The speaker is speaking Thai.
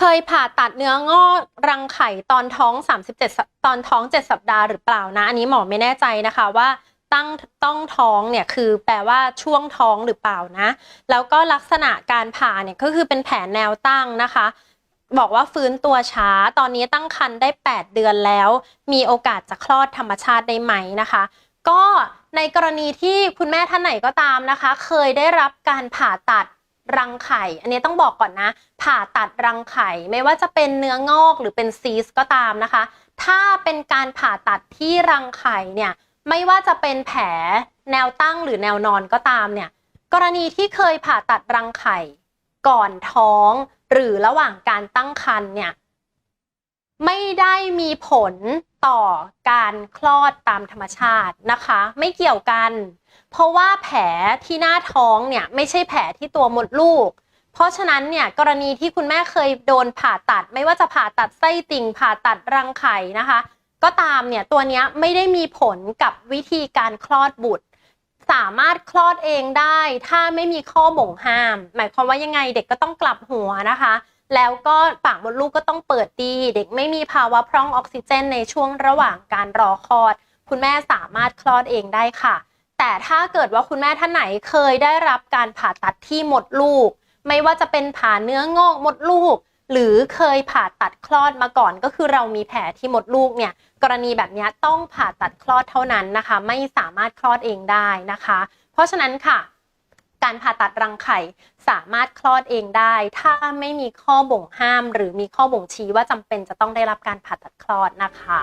คยผ่าตัดเนื้องอกรังไข่ตอนท้อง 37 ตอนท้อง 7 สัปดาห์หรือเปล่านะ อันนี้หมอไม่แน่ใจนะคะว่าตั้งต้องท้องเนี่ยคือแปลว่าช่วงท้องหรือเปล่านะ แล้วก็ลักษณะการผ่าเนี่ยก็คือเป็นแผลแนวตั้งนะคะ บอกว่าฟื้นตัวช้า ตอนนี้ตั้งครรภ์ได้ 8 เดือนแล้ว มีโอกาสจะคลอดธรรมชาติได้ไหมนะคะ ก็ในกรณีที่คุณแม่ท่านไหนก็ตามนะคะ เคยได้รับการผ่าตัด รังไข่ อันนี้ต้องบอกก่อนนะ ผ่าตัดรังไข่ไม่ว่าจะเป็นเนื้องอกหรือเป็นซีสก็ตามนะคะ ถ้าเป็นการผ่าตัดที่รังไข่เนี่ยไม่ว่าจะเป็นแผลแนวตั้งหรือแนวนอนก็ตามเนี่ยกรณีที่เคยผ่าตัดรังไข่ ก่อนท้อง หรือระหว่างการตั้งครรภ์เนี่ย ไม่ได้มีผลต่อการคลอดตามธรรมชาตินะคะ ไม่เกี่ยวกัน เพราะว่าแผลที่หน้าท้องเนี่ยไม่ใช่แผลที่ตัวมดลูก เพราะฉะนั้นเนี่ยกรณีที่คุณแม่เคยโดนผ่าตัด ไม่ว่าจะผ่าตัดไส้ติ่ง ผ่าตัดรังไข่นะคะ ก็ตามเนี่ยตัวนี้ไม่ได้มีผลกับวิธีการคลอดบุตร สามารถคลอดเองได้ ถ้าไม่มีข้อบ่งห้าม หมายความว่ายังไงเด็กก็ต้องกลับหัวนะคะ แล้วก็ปากมดลูกก็ต้องเปิดดี เด็กไม่มีภาวะพร่องออกซิเจนในช่วงระหว่างการรอคลอด คุณแม่สามารถคลอดเองได้ค่ะ แต่ถ้าเกิดว่าคุณแม่ท่านไหนเคยได้รับการผ่าตัดที่มดลูก ไม่ว่าจะเป็นผ่าเนื้องอกมดลูก หรือเคยผ่าตัดคลอดมาก่อน ก็คือเรามีแผลที่มดลูกเนี่ยกรณีแบบนี้ต้องผ่าตัดคลอดเท่านั้นนะคะ ไม่สามารถคลอดเองได้นะคะ เพราะฉะนั้นค่ะ การผ่าตัดรังไข่สามารถคลอดเองได้ ถ้าไม่มีข้อบ่งห้าม หรือมีข้อบ่งชี้ว่าจำเป็นจะต้องได้รับการผ่าตัดคลอดนะคะ